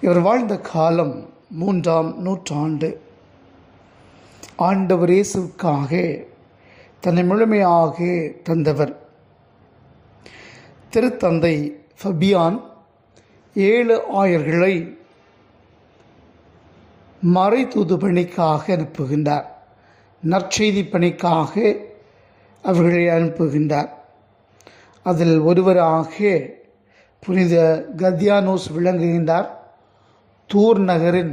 இவர் வாழ்ந்த காலம் மூன்றாம் நூற்றாண்டு. ஆண்டவர் இயேசுக்காக தன்னை முழுமையாக தந்தவர். திருத்தந்தை ஃபபியான் ஏழு ஆயர்களை மறைதூது பணிக்காக அனுப்புகின்றார். நற்செய்தி பணிக்காக அவர்களை அனுப்புகின்றார். அதில் ஒருவராக புனித கத்யானோஸ் விளங்குகின்றார். தூர் நகரின்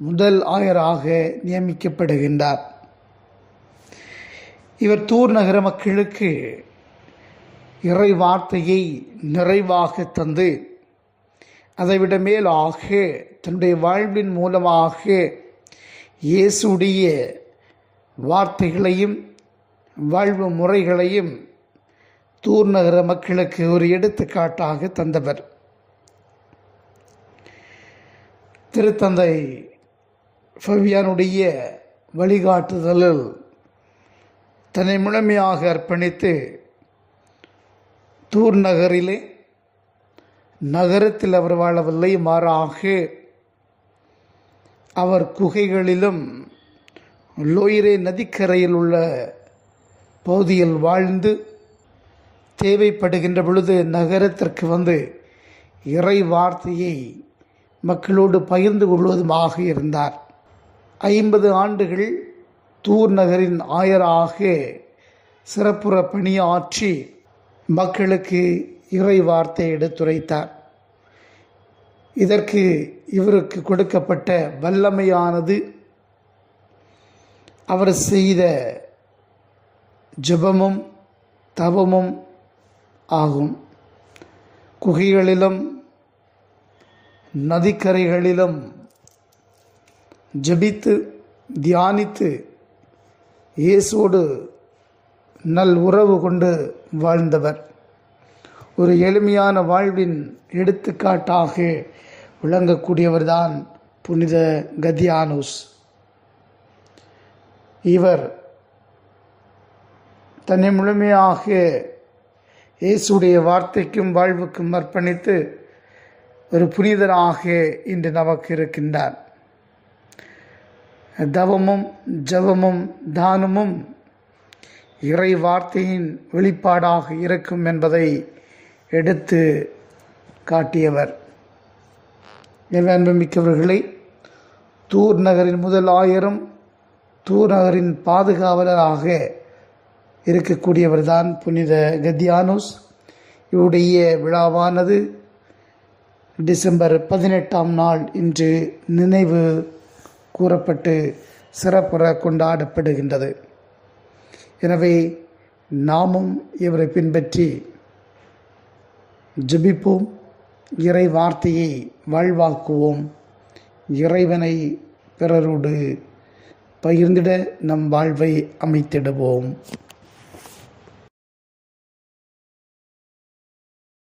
முதல் ஆயராக நியமிக்கப்படுகின்றார். இவர் தூர் நகர மக்களுக்கு இறை வார்த்தையை நிறைவாக தந்து அதைவிட மேலாக தன்னுடைய வாழ்வின் மூலமாக இயேசுடைய வார்த்தைகளையும் வாழ்வு முறைகளையும் தூர் நகர மக்களுக்கு ஒரு எடுத்துக்காட்டாக தந்தவர். திருத்தந்தை ஃபவியானுடைய வழிகாட்டுதலில் தன்னை முழுமையாக அர்ப்பணித்து தூர் நகரிலே நகரத்தில் அவர் வாழவில்லை மாறாக அவர் குகைகளிலும் லோயிரே நதிக்கரையில் உள்ள பகுதியில் வாழ்ந்து தேவைப்படுகின்ற பொழுது நகரத்திற்கு வந்து இறை வார்த்தையை மக்களோடு பகிர்ந்து கொள்வதுமாக இருந்தார். ஐம்பது ஆண்டுகள் தூர் நகரின் ஆயராக சிறப்புற பணியாற்றி மக்களுக்கு இறை வார்த்தை எடுத்துரைத்தார். இதற்கு இவருக்கு கொடுக்கப்பட்ட வல்லமையானது அவர் செய்த ஜெபமும் தவமும் ஆகும். குகைகளிலும் நதிக்கரைகளிலும் ஜெபித்து தியானித்து இயேசோடு நல் உறவு கொண்டு வாழ்ந்தவர். ஒரு எளிமையான வாழ்வின் எடுத்துக்காட்டாக விளங்கக்கூடியவர்தான் புனித கதியானூஸ். இவர் தன்னை முழுமையாக இயேசுடைய வார்த்தைக்கும் வாழ்வுக்கும் அர்ப்பணித்து ஒரு புனிதராக இன்று நமக்கு இருக்கின்றார் தவமும் ஜபமும் தானமும் இறை வார்த்தையின் வெளிப்பாடாக இருக்கும் என்பதை எடுத்து காட்டியவர். எனவே அன்புமிக்கவர்களை தூர் நகரின் முதல் ஆயிரம் தூர் நகரின் பாதுகாவலராக இருக்கக்கூடியவர்தான் புனித கத்தியானோஸ். இவருடைய விழாவானது டிசம்பர் பதினெட்டாம் நாள் இன்று நினைவு கூறப்பட்டு சிறப்புற கொண்டாடப்படுகின்றது. எனவே நாமும் இவரை பின்பற்றி ஜபிப்போம். இறை வார்த்தையை வாழ்வாக்குவோம். இறைவனை பிறரோடு பகிர்ந்திட நம் வாழ்வை அமைத்திடுவோம்.